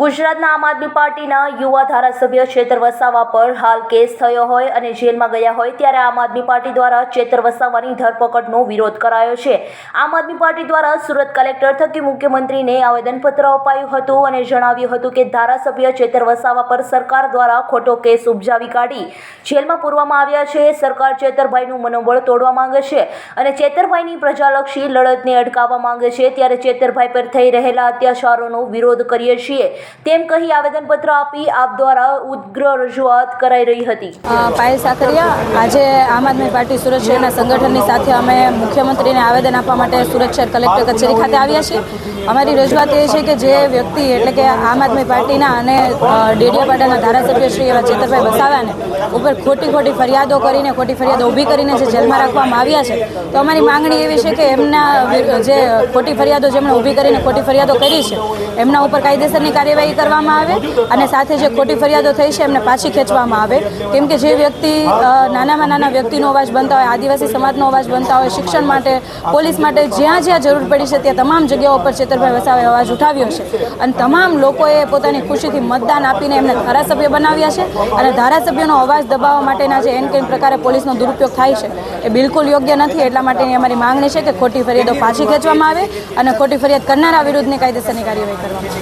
ગુજરાતના આમ આદમી પાર્ટીના યુવા ધારાસભ્ય ચેતર વસાવા પર હાલ કેસ થયો હોય અને જેલમાં ગયા હોય ત્યારે આમ આદમી પાર્ટી દ્વારા ચેતર વસાવાની ધરપકડનો વિરોધ કરાયો છે. આમ આદમી પાર્ટી દ્વારા સુરત કલેક્ટર થકી મુખ્યમંત્રીને આવેદનપત્ર અપાયું હતું અને જણાવ્યું હતું કે ધારાસભ્ય ચેતર વસાવા પર સરકાર દ્વારા ખોટો કેસ ઉપજાવી કાઢી જેલમાં પૂરવામાં આવ્યા છે. સરકાર ચેતરભાઈનું મનોબળ તોડવા માંગે છે અને ચેતરભાઈની પ્રજાલક્ષી લડતને અટકાવવા માંગે છે. ત્યારે ચેતરભાઈ પર થઈ રહેલા અત્યાચારોનો વિરોધ કરીએ છીએ. તેમ કહી આવેદનપત્ર આપી આપ દ્વારા ઉગ્ર રજૂઆત કરાઈ રહી હતી. પાયલ સાકરિયા, આજે આમ આદમી પાર્ટી સુરત શહેરના સંગઠનની સાથે અમે મુખ્યમંત્રીને આવેદન આપવા માટે સુરત શહેર કલેક્ટર કચેરી ખાતે આવ્યા છીએ. અમારી રજૂઆત એ છે કે જે વ્યક્તિ એટલે કે આમ આદમી પાર્ટીના અને ડેડિયાપાડાના ધારાસભ્ય શ્રી એવા ચેતરભાઈ વસાવાને ઉપર ખોટી ખોટી ફરિયાદો કરીને, ખોટી ફરિયાદો ઊભી કરીને જે જેલમાં રાખવામાં આવ્યા છે, તો અમારી માંગણી એવી છે કે એમના જે ખોટી ફરિયાદો જેમણે ઊભી કરીને ખોટી ફરિયાદો કરી છે, એમના ઉપર કાયદેસરની કાર્યવાહી કરવામાં આવે અને સાથે જે ખોટી ફરિયાદો થઈ છે એમને પાછી ખેંચવામાં આવે. કેમ કે જે વ્યક્તિ નાનામાં નાના વ્યક્તિનો અવાજ બનતા હોય, આદિવાસી સમાજનો અવાજ બનતા હોય, શિક્ષણ માટે, પોલીસ માટે જ્યાં જ્યાં જરૂર પડી છે ત્યાં તમામ જગ્યાઓ પર ચેતરભાઈ વસાવાએ અવાજ ઉઠાવ્યો છે. અને તમામ લોકોએ પોતાની ખુશીથી મતદાન આપીને એમને ધારાસભ્ય બનાવ્યા છે અને ધારાસભ્યનો અવાજ દબાવવા માટેના જે એન કેન પ્રકારે પોલીસનો દુરુપયોગ થાય છે એ બિલકુલ યોગ્ય નથી. એટલા માટેની અમારી માંગણી છે કે ખોટી ફરિયાદો પાછી ખેંચવામાં આવે અને ખોટી ફરિયાદ કરનારા વિરુદ્ધની કાયદેસરની કાર્યવાહી કરવામાં આવે.